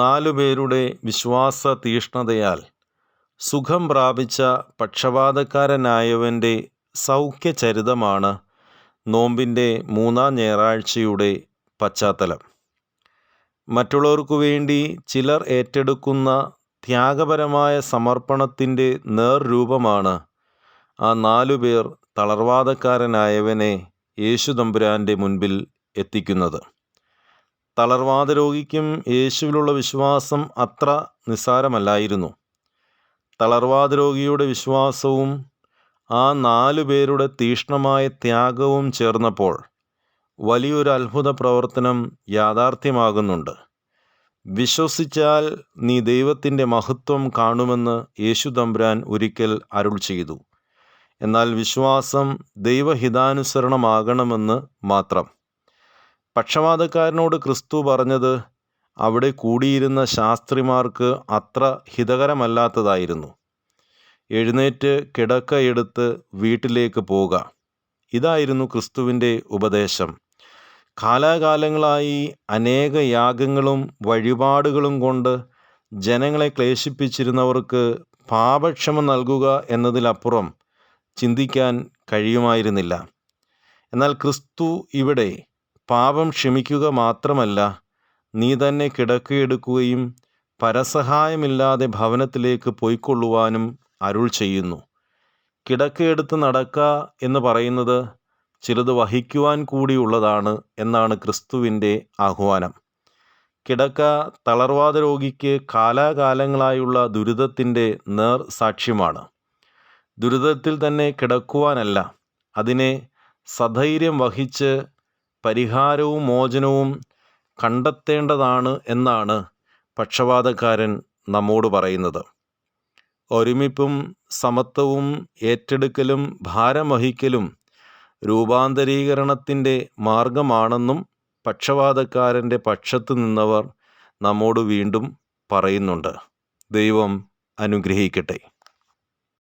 നാലുപേരുടെ വിശ്വാസ തീഷ്ണതയാൽ സുഖം പ്രാപിച്ച പക്ഷപാതക്കാരനായവന്റെ സൗഖ്യചരിതമാണ് നോമ്പിന്റെ മൂന്നാം ഞായറാഴ്ചയുടെ പശ്ചാത്തലം. മറ്റുള്ളവർക്കു വേണ്ടി ചിലർ ഏറ്റെടുക്കുന്ന ത്യാഗപരമായ സമർപ്പണത്തിന്റെ നേർരൂപമാണ് ആ നാലുപേർ തളർവാദക്കാരനായവനെ യേശു തമ്പുരാന്റെ മുൻപിൽ എത്തിക്കുന്നത്. തളർവാദ രോഗിക്കും യേശുവിലുള്ള വിശ്വാസം അത്ര നിസ്സാരമല്ലായിരുന്നു. തളർവാദ രോഗിയുടെ വിശ്വാസവും ആ നാലു പേരുടെ തീഷ്ണമായ ത്യാഗവും ചേർന്നപ്പോൾ വലിയൊരു അത്ഭുത പ്രവർത്തനം യാഥാർത്ഥ്യമാകുന്നുണ്ട്. വിശ്വസിച്ചാൽ നീ ദൈവത്തിന്റെ മഹത്വം കാണുമെന്ന് യേശു തമ്പുരാൻ ഒരിക്കൽ അരുൾ ചെയ്തു. എന്നാൽ വിശ്വാസം ദൈവഹിതാനുസരണമാകണമെന്ന് മാത്രം. പക്ഷപാതക്കാരനോട് ക്രിസ്തു പറഞ്ഞത് അവിടെ കൂടിയിരുന്ന ശാസ്ത്രിമാർക്ക് അത്ര ഹിതകരമല്ലാത്തതായിരുന്നു. എഴുന്നേറ്റ് കിടക്കയെടുത്ത് വീട്ടിലേക്ക് പോവുക ഇതായിരുന്നു ക്രിസ്തുവിന്റെ ഉപദേശം. കാലാകാലങ്ങളായി അനേക യാഗങ്ങളും വഴിപാടുകളും കൊണ്ട് ജനങ്ങളെ ക്ലേശിപ്പിച്ചിരുന്നവർക്ക് പാപക്ഷമ നൽകുക എന്നതിലപ്പുറം ചിന്തിക്കാൻ കഴിയുമായിരുന്നില്ല. എന്നാൽ ക്രിസ്തു ഇവിടെ പാപം ക്ഷമിക്കുക മാത്രമല്ല നീ തന്നെ കിടക്കയെടുക്കുകയും പരസഹായമില്ലാതെ ഭവനത്തിലേക്ക് പോയിക്കൊള്ളുവാനും അരുൾ ചെയ്യുന്നു. കിടക്കയെടുത്ത് നടക്ക എന്ന് പറയുന്നത് ചിലത് വഹിക്കുവാൻ കൂടിയുള്ളതാണ് എന്നാണ് ക്രിസ്തുവിന്റെ ആഹ്വാനം. കിടക്ക തളർവാദ രോഗിക്ക് കാലാകാലങ്ങളായുള്ള ദുരിതത്തിന്റെ നേർ സാക്ഷ്യമാണ്. ദുരിതത്തിൽ തന്നെ കിടക്കുവാനല്ല അതിനെ സധൈര്യം വഹിച്ച് പരിഹാരവും മോചനവും കണ്ടെത്തേണ്ടതാണ് എന്നാണ് പക്ഷപാതക്കാരൻ നമ്മോട് പറയുന്നത്. ഒരുമിപ്പും സമത്വവും ഏറ്റെടുക്കലും ഭാരം വഹിക്കലും രൂപാന്തരീകരണത്തിന്റെ മാർഗമാണെന്നും പക്ഷപാതക്കാരന്റെ പക്ഷത്ത് നിന്നവർ നമ്മോട് വീണ്ടും പറയുന്നുണ്ട്. ദൈവം അനുഗ്രഹിക്കട്ടെ.